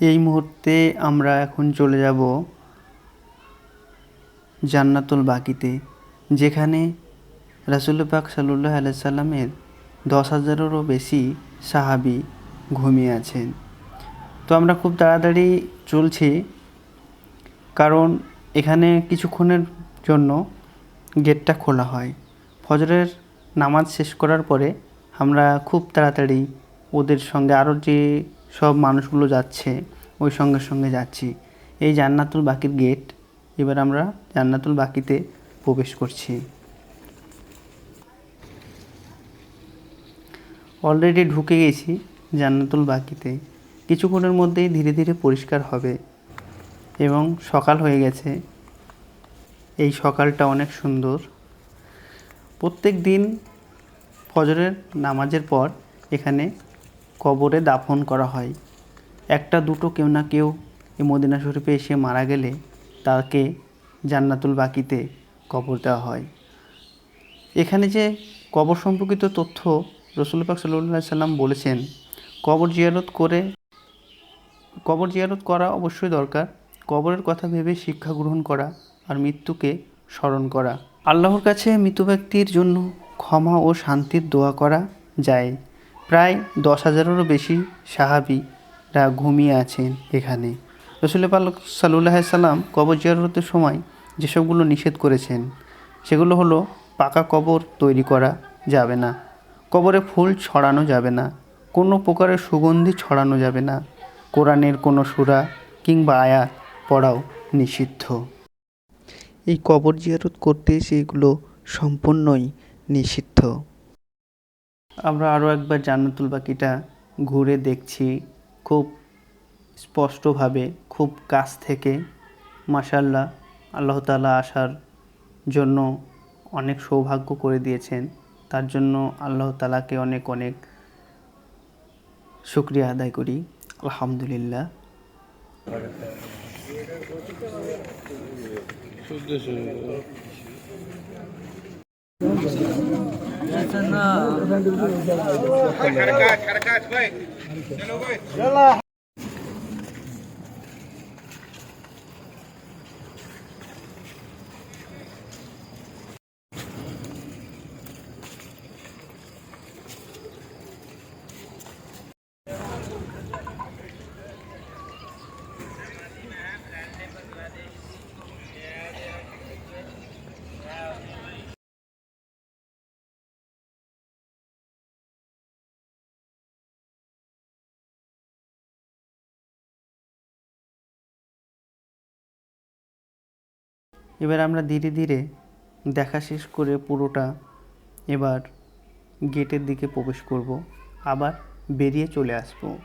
এই মুহূর্তে আমরা এখন চলে যাব জান্নাতুল বাকিতে, যেখানে রাসুল পাক সাল্লাহ আলাইসাল্লামের দশ হাজারেরও বেশি সাহাবি ঘুমিয়ে আছেন। তো আমরা খুব তাড়াতাড়ি চলছি, কারণ এখানে কিছুক্ষণের জন্য গেটটা খোলা হয়। ফজরের নামাজ শেষ করার পরে আমরা খুব তাড়াতাড়ি ওদের সঙ্গে আরও যে সব মানুষগুলো যাচ্ছে, ওই সঙ্গে সঙ্গে যাচ্ছি। এই জান্নাতুল বাকির গেট এবার আমরা জান্নাতুল বাকিতে প্রবেশ করছি। অলরেডি ঢুকে গেছি জান্নাতুল বাকিতে। কিছুক্ষণের মধ্যেই ধীরে ধীরে পরিষ্কার হবে এবং সকাল হয়ে গেছে। এই সকালটা অনেক সুন্দর। প্রত্যেক দিন ফজরের নামাজের পর এখানে কবরে দাফন করা হয়। একটা দুটো কেউ না কেউ এই মদিনা শরীফে এসে মারা গেলে তাকে জান্নাতুল বাকিতে কবর দেওয়া হয়। এখানে যে কবর সম্পর্কিত তথ্য রসুল পাক সাল্লাহ সাল্লাম বলেছেন, কবর জিয়ারত করে, কবর জিয়ারত করা অবশ্যই দরকার। কবরের কথা ভেবে শিক্ষা গ্রহণ করা আর মৃত্যুকে স্মরণ করা। আল্লাহর কাছে মৃত ব্যক্তির জন্য ক্ষমা ও শান্তির দোয়া করা যায়। প্রায় দশ হাজারেরও বেশি সাহাবিরা ঘুমিয়ে আছেন এখানে। রসুল পালক সাল্লাহ সাল্লাম কবর জিয়ারতের সময় যেসবগুলো নিষেধ করেছেন, সেগুলো হলো পাকা কবর তৈরি করা যাবে না, কবরে ফুল ছড়ানো যাবে না, কোনো প্রকারের সুগন্ধি ছড়ানো যাবে না, কোরআনের কোনো সুরা কিংবা আয়াত পড়াও নিষিদ্ধ। এই কবর জিয়ারত করতে সেগুলো সম্পূর্ণই নিষিদ্ধ। আমরা আরও একবার জান্নাতুল বাকিটা ঘুরে দেখছি খুব স্পষ্টভাবে খুব কাছ থেকে। মাসাল্লাহ আল্লাহ তালা আসার জন্য অনেক সৌভাগ্য করে দিয়েছেন। তার জন্য আল্লাহ তালাকে অনেক অনেক শুক্রিয়া আদায় করি। আলহামদুলিল্লাহ। Caracat, حركات حركات بيت يلا. এবার আমরা ধীরে ধীরে দেখা শেষ করে পুরোটা এবার গেটের দিকে প্রবেশ করব। আবার বেরিয়ে চলে আসব।